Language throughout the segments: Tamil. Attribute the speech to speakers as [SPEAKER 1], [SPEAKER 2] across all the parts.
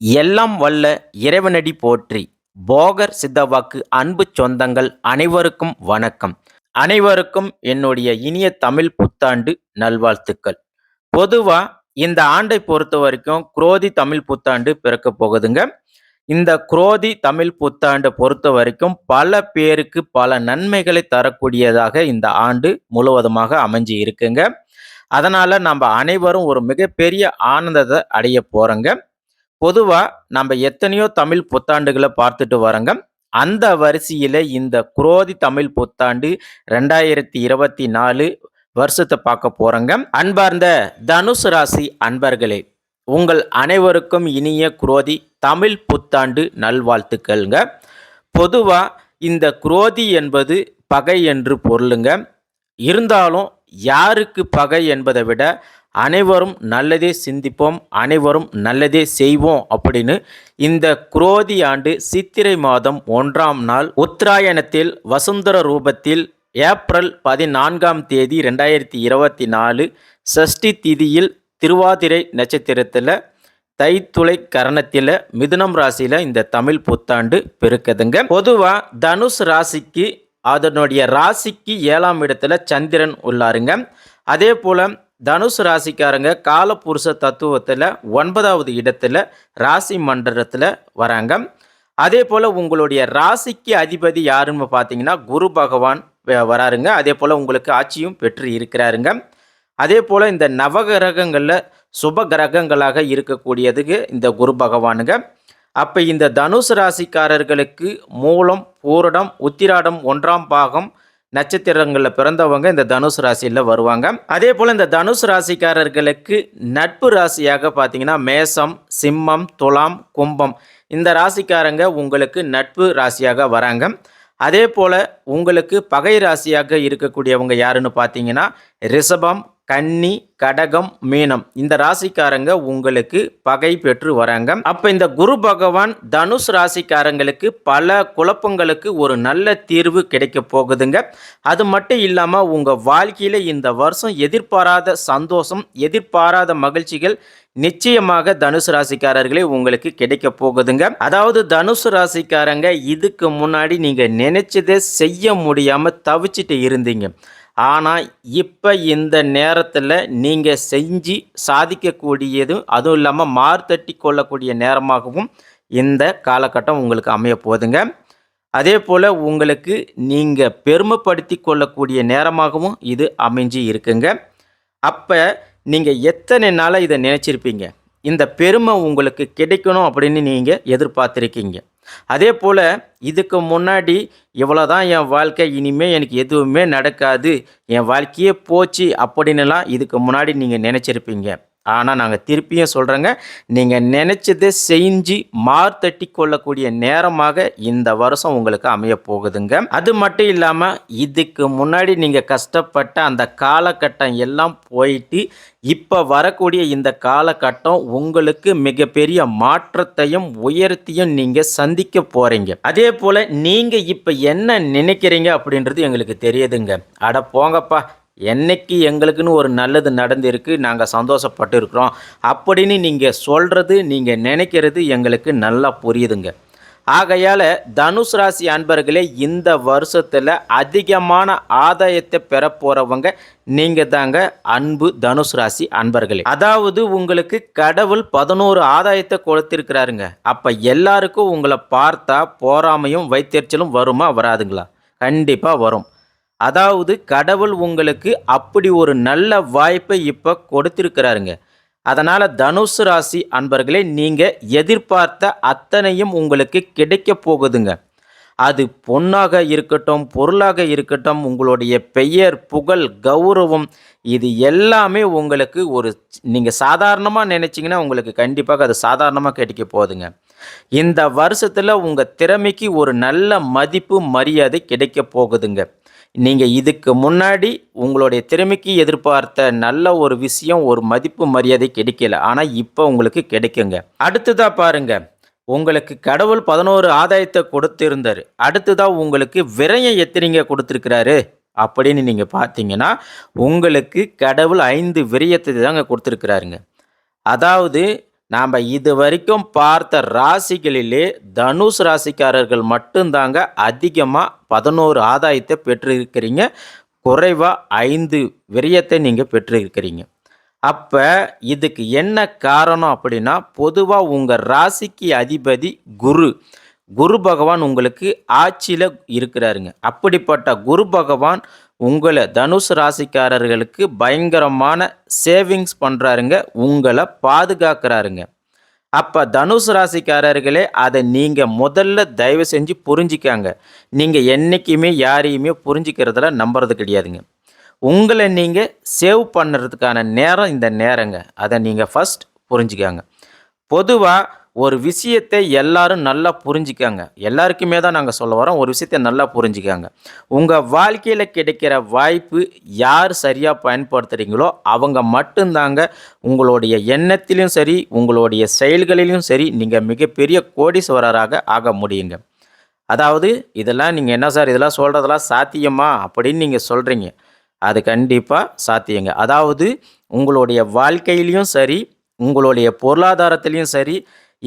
[SPEAKER 1] எல்லாம் வல்ல இறைவனடி போற்றி. போகர் சித்தவாக்கு அன்பு சொந்தங்கள் அனைவருக்கும் வணக்கம். அனைவருக்கும் என்னுடைய இனிய தமிழ் புத்தாண்டு நல்வாழ்த்துக்கள். பொதுவா இந்த ஆண்டை பொறுத்த வரைக்கும் குரோதி தமிழ் புத்தாண்டு பிறக்க போகுதுங்க. இந்த குரோதி தமிழ் புத்தாண்டை பொறுத்த வரைக்கும் பல பேருக்கு பல நன்மைகளை தரக்கூடியதாக இந்த ஆண்டு முழுவதுமாக அமைஞ்சு இருக்குங்க. அதனால நம்ம அனைவரும் ஒரு மிகப்பெரிய ஆனந்தத்தை அடைய போறோங்க. பொதுவாக நம்ம எத்தனையோ தமிழ் புத்தாண்டுகளை பார்த்துட்டு வரோங்க. அந்த வரிசையில் இந்த குரோதி தமிழ் புத்தாண்டு ரெண்டாயிரத்தி இருபத்தி நாலு வருஷத்தை பார்க்க போகிறோங்க அன்பார்ந்த தனுசு ராசி அன்பர்களே உங்கள் அனைவருக்கும் இனிய குரோதி தமிழ் புத்தாண்டு நல்வாழ்த்துக்கள்ங்க. பொதுவாக இந்த குரோதி என்பது பகை என்று பொருளுங்க. இருந்தாலும் யாருக்கு பகை என்பதை விட அனைவரும் நல்லதே சிந்திப்போம் அனைவரும் நல்லதே செய்வோம் அப்படின்னு இந்த குரோதி ஆண்டு சித்திரை மாதம் ஒன்றாம் நாள் உத்தராயணத்தில் வசுந்தர ரூபத்தில் ஏப்ரல் பதினான்காம் தேதி ரெண்டாயிரத்தி இருபத்தி நாலு சஷ்டி திதியில் திருவாதிரை நட்சத்திரத்தில் தைத்துளை கரணத்தில் மிதுனம் ராசியில் இந்த தமிழ் புத்தாண்டு பெருக்குதுங்க. பொதுவாக தனுஷ் ராசிக்கு அதனுடைய ராசிக்கு ஏழாம் இடத்துல சந்திரன் உள்ளாருங்க. அதே போல் தனுசு ராசிக்காரங்க காலபுருஷ தத்துவத்தில் ஒன்பதாவது இடத்துல ராசி மண்டலத்தில் வராங்க. அதே போல் உங்களுடைய ராசிக்கு அதிபதி யாருன்னு பார்த்தீங்கன்னா குரு பகவான் வ- வராருங்க. அதே போல் உங்களுக்கு ஆட்சியும் பெற்று இருக்கிறாருங்க. அதே போல் இந்த நவகிரகங்களில் சுப கிரகங்களாக இருக்கக்கூடியதுக்கு இந்த குரு பகவானுங்க. அப்போ இந்த தனுசு ராசிக்காரர்களுக்கு மூலம் பூரடம் உத்திராடம் ஒன்றாம் பாகம் நட்சத்திரங்களில் பிறந்தவங்க இந்த தனுசு ராசியில் வருவாங்க. அதே போல் இந்த தனுசு ராசிக்காரர்களுக்கு நட்பு ராசியாக பார்த்தீங்கன்னா மேசம் சிம்மம் துலாம் கும்பம் இந்த ராசிக்காரங்க உங்களுக்கு நட்பு ராசியாக வராங்க. அதே போல் உங்களுக்கு பகை ராசியாக இருக்கக்கூடியவங்க யாருன்னு பார்த்தீங்கன்னா ரிஷபம் கன்னி கடகம் மீனம். இந்த ராசிக்காரங்க உங்களுக்கு பகை பெற்று வராங்க. அப்ப இந்த குரு பகவான் தனுஷ் ராசிக்காரங்களுக்கு பல குழப்பங்களுக்கு ஒரு நல்ல தீர்வு கிடைக்க போகுதுங்க. அது மட்டும் இல்லாம உங்க வாழ்க்கையில இந்த வருஷம் எதிர்பாராத சந்தோஷம் எதிர்பாராத மகிழ்ச்சிகள் நிச்சயமாக தனுசு ராசிக்காரர்களே உங்களுக்கு கிடைக்க போகுதுங்க. அதாவது தனுசு ராசிக்காரங்க இதுக்கு முன்னாடி நீங்க நினைச்சதை செய்ய முடியாம தவிச்சிட்டு இருந்தீங்க. ஆனால் இப்போ இந்த நேரத்தில் நீங்கள் செஞ்சு சாதிக்கக்கூடியதும் அதுவும் இல்லாமல் மார்த்தட்டி கொள்ளக்கூடிய நேரமாகவும் இந்த காலகட்டம் உங்களுக்கு அமைய போதுங்க அதே போல் உங்களுக்கு நீங்கள் பெருமைப்படுத்தி கொள்ளக்கூடிய நேரமாகவும் இது அமைஞ்சு இருக்குங்க. அப்போ நீங்கள் எத்தனை நாளாக இதை நினச்சிருப்பீங்க? இந்த பெருமை உங்களுக்கு கிடைக்கணும் அப்படின்னு நீங்கள் எதிர்பார்த்துருக்கீங்க. அதே போல் இதுக்கு முன்னாடி இவ்வளோ தான் என் வாழ்க்கை இனிமேல் எனக்கு எதுவுமே நடக்காது. என் வாழ்க்கையே போச்சு அப்படின்னுலாம் இதுக்கு முன்னாடி நீங்கள் நினச்சிருப்பீங்க. ஆனால் நாங்கள் திருப்பியும் சொல்கிறேங்க நீங்கள் நினச்சதை செஞ்சு மார்த்தட்டி கொள்ளக்கூடிய நேரமாக இந்த வருஷம் உங்களுக்கு அமைய போகுதுங்க. அது மட்டும் இல்லாமல் இதுக்கு முன்னாடி நீங்கள் கஷ்டப்பட்ட அந்த காலகட்டம் எல்லாம் போயிட்டு இப்போ வரக்கூடிய இந்த காலகட்டம் உங்களுக்கு மிகப்பெரிய மாற்றத்தையும் உயரத்தையும் நீங்கள் சந்திக்க போகிறீங்க அதே போல் நீங்கள் இப்போ என்ன நினைக்கிறீங்க அப்படின்றது எங்களுக்கு தெரியுதுங்க. அட போங்கப்பா என்னைக்கு எங்களுக்குன்னு ஒரு நல்லது நடந்திருக்கு நாங்கள் சந்தோஷப்பட்டு இருக்கிறோம் அப்படின்னு நீங்கள் சொல்கிறது நீங்கள் நினைக்கிறது எங்களுக்கு நல்லா புரியுதுங்க. ஆகையால் தனுஷ் ராசி அன்பர்களே இந்த வருஷத்தில் அதிகமான ஆதாயத்தை பெற போகிறவங்க நீங்கள் தாங்க அன்பு தனுஷ் ராசி அன்பர்களே. அதாவது உங்களுக்கு கடவுள் பதினோரு ஆதாயத்தை கொடுத்திருக்கிறாருங்க. அப்போ எல்லாருக்கும் உங்களை பார்த்தா போராமையும் வைத்தறிச்சலும் வருமா வராதுங்களா? கண்டிப்பாக வரும். அதாவது கடவுள் உங்களுக்கு அப்படி ஒரு நல்ல வாய்ப்பை இப்போ கொடுத்துருக்கிறாருங்க. அதனால் தனுசு ராசி அன்பர்களே நீங்கள் எதிர்பார்த்த அத்தனையும் உங்களுக்கு கிடைக்க போகுதுங்க. அது பொன்னாக இருக்கட்டும் பொருளாக இருக்கட்டும் உங்களுடைய பெயர் புகழ் கௌரவம் இது எல்லாமே உங்களுக்கு ஒரு நீங்கள் சாதாரணமாக நினச்சிங்கன்னா உங்களுக்கு கண்டிப்பாக அது சாதாரணமாக கிடைக்க போகுதுங்க. இந்த வருஷத்தில் உங்கள் திறமைக்கு ஒரு நல்ல மதிப்பு மரியாதை கிடைக்க போகுதுங்க. நீங்கள் இதுக்கு முன்னாடி உங்களுடைய திறமைக்கு எதிர்பார்த்த நல்ல ஒரு விஷயம் ஒரு மதிப்பு மரியாதை கிடைக்கல. ஆனால் இப்போ உங்களுக்கு கிடைக்குங்க. அடுத்ததாக பாருங்க. உங்களுக்கு கடவுள் பதினோரு ஆதாயத்தை கொடுத்திருந்தார். அடுத்ததாக உங்களுக்கு விரயம் எத்தனைங்க கொடுத்துருக்கிறாரு. அப்படின்னு நீங்கள் பார்த்தீங்கன்னா உங்களுக்கு கடவுள் ஐந்து விரயத்தை தாங்க கொடுத்துருக்கிறாருங்க. அதாவது நாம் இது வரைக்கும் பார்த்த ராசிகளிலே தனுஷ் ராசிக்காரர்கள் மட்டும்தாங்க அதிகமாக பதினோரு ஆதாயத்தை பெற்றிருக்கிறீங்க. குறைவாக ஐந்து விரயத்தை நீங்கள் பெற்றிருக்கிறீங்க. அப்போ இதுக்கு என்ன காரணம் அப்படின்னா பொதுவாக உங்கள் ராசிக்கு அதிபதி குரு. குரு பகவான் உங்களுக்கு ஆட்சியில் இருக்கிறாருங்க. அப்படிப்பட்ட குரு பகவான் உங்களை தனுஷ் ராசிக்காரர்களுக்கு பயங்கரமான சேவிங்ஸ் பண்ணுறாருங்க உங்களை பாதுகாக்கிறாருங்க. அப்போ தனுஷ் ராசிக்காரர்களே அதை நீங்கள் முதல்ல தயவு செஞ்சு புரிஞ்சிக்காங்க. நீங்கள் என்றைக்குமே யாரையுமே புரிஞ்சிக்கிறதுல நம்புறது கிடையாதுங்க. உங்களை நீங்கள் சேவ் பண்ணுறதுக்கான நேரம் இந்த நேரங்க. அதை நீங்கள் ஃபஸ்ட் புரிஞ்சுக்காங்க. பொதுவாக ஒரு விஷயத்தை எல்லாரும் நல்லா புரிஞ்சிக்காங்க. எல்லாருக்குமே தான் நாங்கள் சொல்ல வரோம். ஒரு விஷயத்தை நல்லா புரிஞ்சிக்காங்க. உங்கள் வாழ்க்கையில் கிடைக்கிற வாய்ப்பு யார் சரியாக பயன்படுத்துகிறீங்களோ அவங்க மட்டும்தாங்க உங்களுடைய எண்ணத்திலும் சரி உங்களுடைய செயல்களிலும் சரி நீங்கள் மிகப்பெரிய கோடீஸ்வரராக ஆக முடியுங்க. அதாவது இதெல்லாம் நீங்கள் என்ன சார் இதெல்லாம் சொல்கிறதெல்லாம் சாத்தியமா அப்படின்னு நீங்கள் சொல்கிறீங்க அது கண்டிப்பாக சாத்தியங்க. அதாவது உங்களுடைய வாழ்க்கையிலையும் சரி உங்களுடைய பொருளாதாரத்திலையும் சரி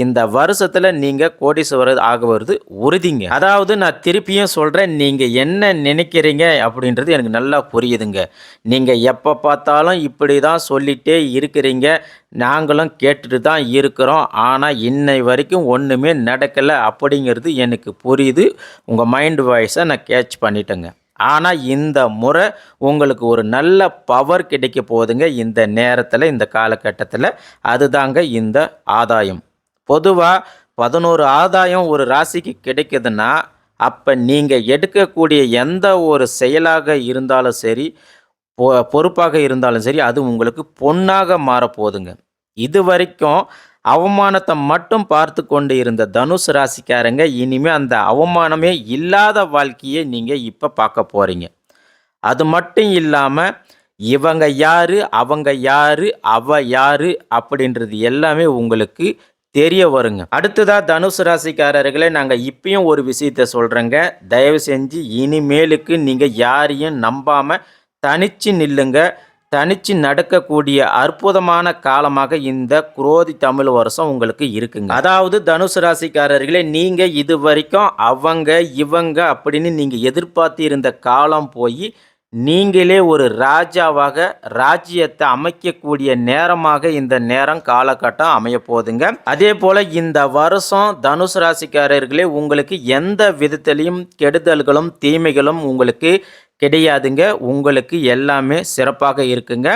[SPEAKER 1] இந்த வருஷத்தில் நீங்கள் கோடீஸ்வரர் ஆகுவது உறுதிங்க. அதாவது நான் திருப்பியும் சொல்கிறேன் நீங்கள் என்ன நினைக்கிறீங்க அப்படின்றது எனக்கு நல்லா புரியுதுங்க. நீங்கள் எப்போ பார்த்தாலும் இப்படி தான் சொல்லிகிட்டே இருக்கிறீங்க. நாங்களும் கேட்டுட்டு தான் இருக்கிறோம். ஆனால் இன்னை வரைக்கும் ஒன்றுமே நடக்கலை அப்படிங்கிறது எனக்கு புரியுது. உங்கள் மைண்ட் வாய்ஸை நான் கேட்ச் பண்ணிட்டேங்க. ஆனால் இந்த முறை உங்களுக்கு ஒரு நல்ல பவர் கிடைக்க போகுதுங்க இந்த நேரத்தில் இந்த காலகட்டத்தில். அதுதாங்க இந்த ஆதாயம். பொதுவாக பதினோரு ஆதாயம் ஒரு ராசிக்கு கிடைக்குதுன்னா அப்போ நீங்கள் எடுக்கக்கூடிய எந்த ஒரு செயலாக இருந்தாலும் சரி பொ பொறுப்பாக இருந்தாலும் சரி அது உங்களுக்கு பொன்னாக மாறப்போகுதுங்க. இது வரைக்கும் அவமானத்தை மட்டும் பார்த்து கொண்டு இருந்த தனுஷ் ராசிக்காரங்க இனிமேல் அந்த அவமானமே இல்லாத வாழ்க்கையை நீங்கள் இப்போ பார்க்க போகிறீங்க அது மட்டும் இல்லாமல் இவங்க யார் அவங்க யார் அவ யார் அப்படின்றது எல்லாமே உங்களுக்கு தெரிய வருங்க. அடுத்ததா தனுசு ராசிக்காரர்களே நாங்கள் இப்பயும் ஒரு விஷயத்த சொல்கிறேங்க தயவு செஞ்சு இனிமேலுக்கு நீங்கள் யாரையும் நம்பாமல் தனிச்சு நில்லுங்க. தனிச்சு நடக்கக்கூடிய அற்புதமான காலமாக இந்த குரோதி தமிழ் வருஷம் உங்களுக்கு இருக்குங்க. அதாவது தனுசு ராசிக்காரர்களே நீங்கள் இது வரைக்கும் அவங்க இவங்க அப்படின்னு நீங்கள் எதிர்பார்த்து இருந்த காலம் போய் நீங்களே ஒரு ராஜாவாக ராஜ்யத்தை அமைக்கக்கூடிய நேரமாக இந்த நேரம் காலகட்டம் அமைய போதுங்க அதே போல இந்த வருஷம் தனுசு ராசிக்காரர்களே உங்களுக்கு எந்த விதத்திலையும் கெடுதல்களும் தீமைகளும் உங்களுக்கு கிடையாதுங்க. உங்களுக்கு எல்லாமே சிறப்பாக இருக்குங்க.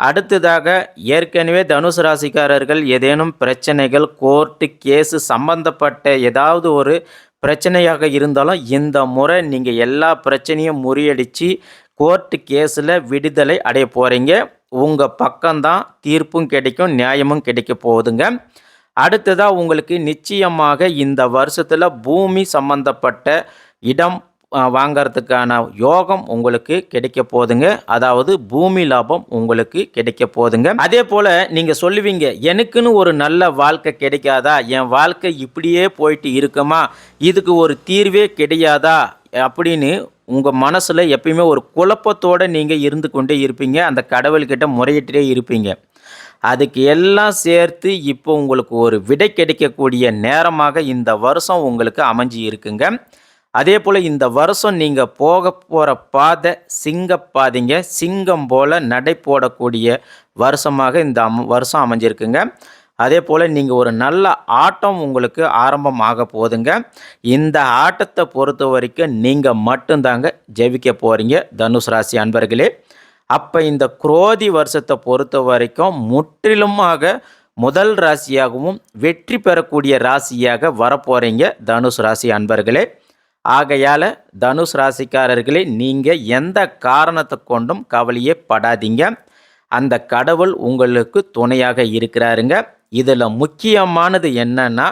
[SPEAKER 1] அடுத்ததாக ஏற்கனவே தனுசு ராசிக்காரர்கள் ஏதேனும் பிரச்சனைகள் கோர்ட்டு கேஸு சம்பந்தப்பட்ட ஏதாவது ஒரு பிரச்சனையாக இருந்தாலும் இந்த முறை நீங்கள் எல்லா பிரச்சனையும் முறியடித்து கோர்ட்டு கேஸில் விடுதலை அடைய போகிறீங்க உங்கள் பக்கம்தான் தீர்ப்பும் கிடைக்கும் நியாயமும் கிடைக்க போகுதுங்க. அடுத்ததாக உங்களுக்கு நிச்சயமாக இந்த வருஷத்தில் பூமி சம்பந்தப்பட்ட இடம் வாங்கிறதுக்கான யோகம் உங்களுக்கு கிடைக்க போதுங்க அதாவது பூமி லாபம் உங்களுக்கு கிடைக்க போதுங்க அதே போல் நீங்கள் சொல்லுவீங்க எனக்குன்னு ஒரு நல்ல வாழ்க்கை கிடைக்காதா? என் வாழ்க்கை இப்படியே போயிட்டு இருக்குமா? இதுக்கு ஒரு தீர்வே கிடையாதா? அப்படின்னு உங்கள் மனசில் எப்பயுமே ஒரு குழப்பத்தோடு நீங்கள் இருந்து கொண்டே இருப்பீங்க. அந்த கடவுள்கிட்ட முறையிட்டே இருப்பீங்க. அதுக்கு எல்லாம் சேர்த்து இப்போ உங்களுக்கு ஒரு விடை கிடைக்கக்கூடிய நேரமாக இந்த வருஷம் உங்களுக்கு அமைஞ்சி இருக்குங்க. அதே போல் இந்த வருஷம் நீங்கள் போக போகிற பாதை சிங்கப்பாதைங்க சிங்கம் போல் நடை போடக்கூடிய வருஷமாக இந்த அம் வருஷம் அமைஞ்சிருக்குங்க. அதே போல் நீங்கள் ஒரு நல்ல ஆட்டம் உங்களுக்கு ஆரம்பமாக போதுங்க. இந்த ஆட்டத்தை பொறுத்த வரைக்கும் நீங்கள் மட்டும்தாங்க ஜெயிக்க போகிறீங்க தனுஷ் ராசி அன்பர்களே. அப்போ இந்த குரோதி வருஷத்தை பொறுத்த வரைக்கும் முற்றிலுமாக முதல் ராசியாகவும் வெற்றி பெறக்கூடிய ராசியாக வரப்போகிறீங்க தனுஷ் ராசி அன்பர்களே. ஆகையால் தனுஷ் ராசிக்காரர்களே நீங்கள் எந்த காரணத்தை கொண்டும் கவலையே படாதீங்க. அந்த கடவுள் உங்களுக்கு துணையாக இருக்கிறாருங்க. இதில் முக்கியமானது என்னன்னா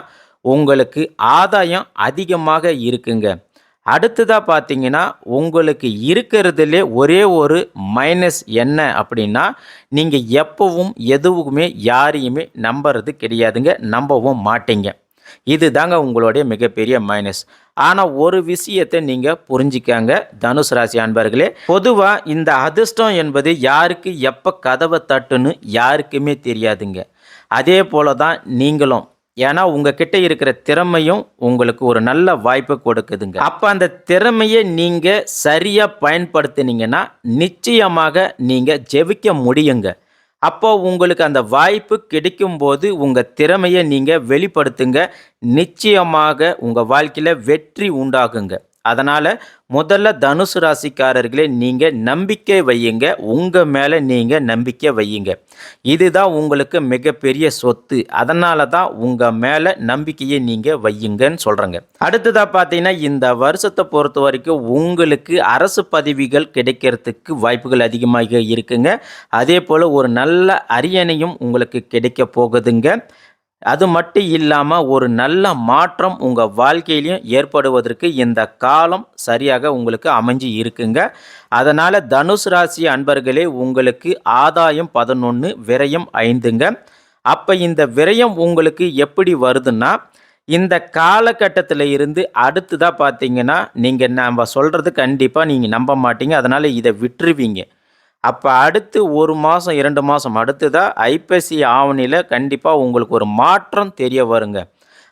[SPEAKER 1] உங்களுக்கு ஆதாயம் அதிகமாக இருக்குங்க. அடுத்ததாக பார்த்தீங்கன்னா உங்களுக்கு இருக்கிறதுலே ஒரே ஒரு மைனஸ் என்ன அப்படின்னா நீங்கள் எப்பவும் எதுவுமே யாரையுமே நம்புறது கிடையாதுங்க. நம்பவும் மாட்டீங்க. இது தாங்க உங்களுடைய மிகப்பெரிய மைனஸ் ஆனால் ஒரு விஷயத்தை நீங்கள் புரிஞ்சிக்காங்க தனுஷ் ராசி அன்பர்களே. பொதுவாக இந்த அதிர்ஷ்டம் என்பது யாருக்கு எப்போ கதவை தட்டுன்னு யாருக்குமே தெரியாதுங்க. அதே போல தான் நீங்களும். ஏன்னா உங்ககிட்ட இருக்கிற திறமையும் உங்களுக்கு ஒரு நல்ல வாய்ப்பு கொடுக்குதுங்க. அப்போ அந்த திறமையை நீங்கள் சரியாக பயன்படுத்தினீங்கன்னா நிச்சயமாக நீங்கள் ஜெபிக்க முடியுங்க. அப்போ உங்களுக்கு அந்த வாய்ப்பு கிடைக்கும்போது உங்கள் திறமையை நீங்கள் வெளிப்படுத்துங்க. நிச்சயமாக உங்கள் வாழ்க்கையில் வெற்றி உண்டாகுங்க. அதனால் முதல்ல தனுசு ராசிக்காரர்களே நீங்கள் நம்பிக்கை வையுங்க. உங்கள் மேலே நீங்கள் நம்பிக்கை வையுங்க. இதுதான் உங்களுக்கு மிகப்பெரிய சொத்து. அதனால தான் உங்கள் மேலே நம்பிக்கையை நீங்கள் வையுங்கன்னு சொல்கிறேங்க அடுத்ததாக பார்த்தீங்கன்னா இந்த வருஷத்தை பொறுத்த வரைக்கும் உங்களுக்கு அரசு பதவிகள் கிடைக்கிறதுக்கு வாய்ப்புகள் அதிகமாக இருக்குங்க. அதே போல் ஒரு நல்ல அரியணையும் உங்களுக்கு கிடைக்க போகுதுங்க. அது மட்டும் இல்லாமல் ஒரு நல்ல மாற்றம் உங்கள் வாழ்க்கையிலையும் ஏற்படுவதற்கு இந்த காலம் சரியாக உங்களுக்கு அமைஞ்சு இருக்குங்க. அதனால் தனுஷ் ராசி அன்பர்களே உங்களுக்கு ஆதாயம் பதினொன்று விரயம் ஐந்துங்க. அப்போ இந்த விரயம் உங்களுக்கு எப்படி வருதுன்னா இந்த காலகட்டத்தில் இருந்து அடுத்ததாக பார்த்தீங்கன்னா நீங்கள் நம்ம சொல்கிறது கண்டிப்பாக நீங்கள் நம்ப மாட்டீங்க. அதனால் இதை விட்டுருவீங்க. அப்போ அடுத்து ஒரு மாதம் இரண்டு மாதம் அடுத்ததாக ஐப்பசி ஆவணியில் கண்டிப்பாக உங்களுக்கு ஒரு மாற்றம் தெரிய வருங்க.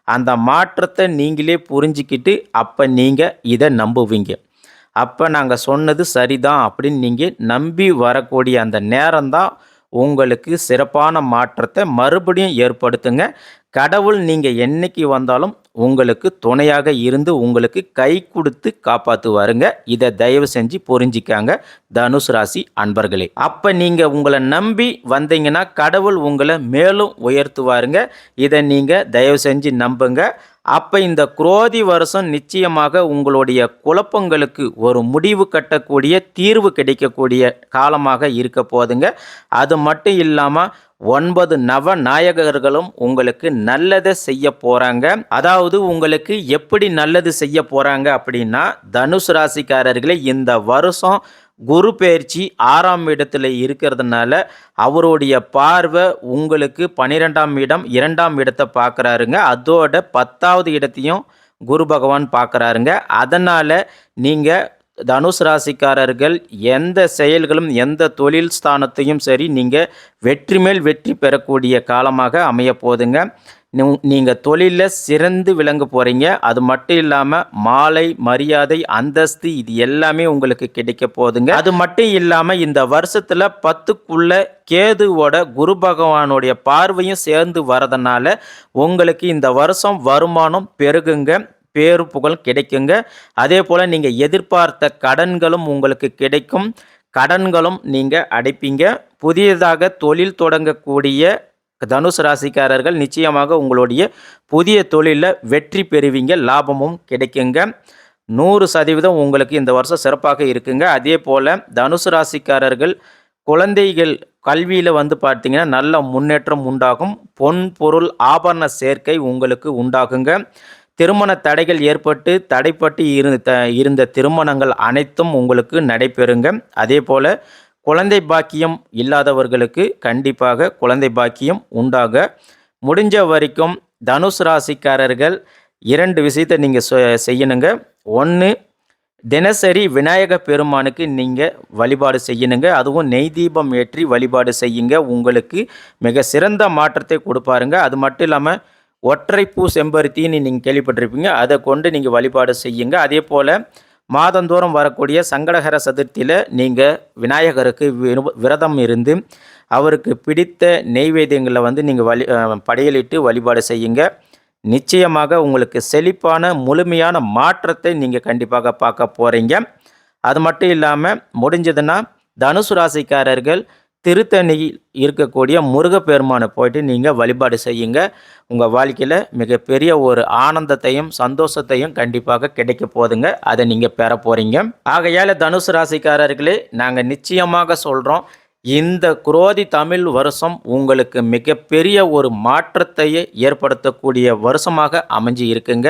[SPEAKER 1] அந்த மாற்றத்தை நீங்களே புரிஞ்சிக்கிட்டு அப்போ நீங்கள் இதை நம்புவீங்க. அப்போ நாங்கள் சொன்னது சரிதான் அப்படின்னு நீங்கள் நம்பி வரக்கூடிய அந்த நேரம்தான் உங்களுக்கு சிறப்பான மாற்றத்தை மறுபடியும் ஏற்படுத்துங்க. கடவுள் நீங்கள் என்னைக்கு வந்தாலும் உங்களுக்கு துணையாக இருந்து உங்களுக்கு கை கொடுத்து காப்பாற்றுவாருங்க இதை தயவு செஞ்சு புரிஞ்சிக்காங்க. தனுஷ் ராசி அன்பர்களே. அப்போ நீங்கள் உங்களை நம்பி வந்தீங்கன்னா கடவுள் உங்களை மேலும் உயர்த்துவாருங்க. இதை நீங்கள் தயவு செஞ்சு நம்புங்க. அப்போ இந்த குரோதி வருஷம் நிச்சயமாக உங்களுடைய குழப்பங்களுக்கு ஒரு முடிவு கட்டக்கூடிய தீர்வு கிடைக்கக்கூடிய காலமாக இருக்க போதுங்க. அது மட்டும் இல்லாமல் ஒன்பது நவ நாயகர்களும் உங்களுக்கு நல்லதை செய்ய போகிறாங்க அதாவது உங்களுக்கு எப்படி நல்லது செய்ய போகிறாங்க அப்படின்னா தனுசு ராசிக்காரர்களே இந்த வருஷம் குரு பயிற்சி ஆறாம் இடத்துல இருக்கிறதுனால அவருடைய பார்வை உங்களுக்கு பன்னிரெண்டாம் இடம் இரண்டாம் இடத்தை பார்க்குறாருங்க. அதோட பத்தாவது இடத்தையும் குரு பகவான் பார்க்குறாருங்க. அதனால் நீங்கள் தனுஷ் ராசிக்காரர்கள் எந்த செயல்களும் எந்த தொழில் ஸ்தானத்தையும் சரி நீங்கள் வெற்றி மேல் வெற்றி பெறக்கூடிய காலமாக அமைய போதுங்க. நீங்கள் தொழிலில் சிறந்து விளங்க போகிறீங்க அது மட்டும் இல்லாமல் மாலை மரியாதை அந்தஸ்து இது எல்லாமே உங்களுக்கு கிடைக்க போகுதுங்க அது மட்டும் இல்லாமல் இந்த வருஷத்தில் பத்துக்குள்ள கேதுவோட குரு பகவானுடைய பார்வையும் சேர்ந்து வரதுனால உங்களுக்கு இந்த வருஷம் வருமானம் பெருகுங்க. பேரு புகழ் கிடைக்குங்க. அதே போல் நீங்கள் எதிர்பார்த்த கடன்களும் உங்களுக்கு கிடைக்கும். கடன்களும் நீங்கள் அடைப்பீங்க. புதியதாக தொழில் தொடங்கக்கூடிய தனுசு ராசிக்காரர்கள் நிச்சயமாக உங்களுடைய புதிய தொழிலில் வெற்றி பெறுவீங்க. லாபமும் கிடைக்குங்க. நூறு சதவீதம் உங்களுக்கு இந்த வருஷம் சிறப்பாக இருக்குங்க. அதே போல் தனுசு ராசிக்காரர்கள் குழந்தைகள் கல்வியில் வந்து பார்த்திங்கன்னா நல்ல முன்னேற்றம் உண்டாகும். பொன் பொருள் ஆபரண சேர்க்கை உங்களுக்கு உண்டாகுங்க. திருமண தடைகள் ஏற்பட்டு தடைப்பட்டு இருந்த இருந்த திருமணங்கள் அனைத்தும் உங்களுக்கு நடைபெறுங்க. அதே போல் குழந்தை பாக்கியம் இல்லாதவர்களுக்கு கண்டிப்பாக குழந்தை பாக்கியம் உண்டாக. முடிஞ்ச வரைக்கும் தனுஷ் ராசிக்காரர்கள் இரண்டு விஷயத்தை நீங்கள் செய்யணுங்க. ஒன்று தினசரி விநாயக பெருமானுக்கு நீங்கள் வழிபாடு செய்யணுங்க. அதுவும் நெய் தீபம் ஏற்றி வழிபாடு செய்யுங்க. உங்களுக்கு மிக சிறந்த மாற்றத்தை கொடுப்பாருங்க. அது மட்டும் இல்லாமல் ஒற்றைப்பூ செம்பருத்தின்னு நீங்கள் கேள்விப்பட்டிருப்பீங்க. அதை கொண்டு நீங்கள் வழிபாடு செய்யுங்க. அதே போல் மாதந்தோறும் வரக்கூடிய சங்கடகர சதுர்த்தியில் நீங்கள் விநாயகருக்கு விரதம் இருந்து அவருக்கு பிடித்த நெய்வேத்தியங்களை வந்து நீங்கள் வழி படையலிட்டு வழிபாடு செய்யுங்க. நிச்சயமாக உங்களுக்கு செழிப்பான முழுமையான மாற்றத்தை நீங்கள் கண்டிப்பாக பார்க்க போகிறீங்க அது மட்டும் இல்லாமல் முடிஞ்சதுன்னா தனுசு ராசிக்காரர்கள் திருத்தணியில் இருக்கக்கூடிய முருகப்பெருமானை போயிட்டு நீங்கள் வழிபாடு செய்யுங்க. உங்கள் வாழ்க்கையில் மிகப்பெரிய ஒரு ஆனந்தத்தையும் சந்தோஷத்தையும் கண்டிப்பாக கிடைக்க போதுங்க. அதை நீங்கள் பெற போகிறீங்க ஆகையால் தனுசு ராசிக்காரர்களே நாங்கள் நிச்சயமாக சொல்கிறோம் இந்த குரோதி தமிழ் வருஷம் உங்களுக்கு மிகப்பெரிய ஒரு மாற்றத்தையே ஏற்படுத்தக்கூடிய வருஷமாக அமைஞ்சு இருக்குங்க.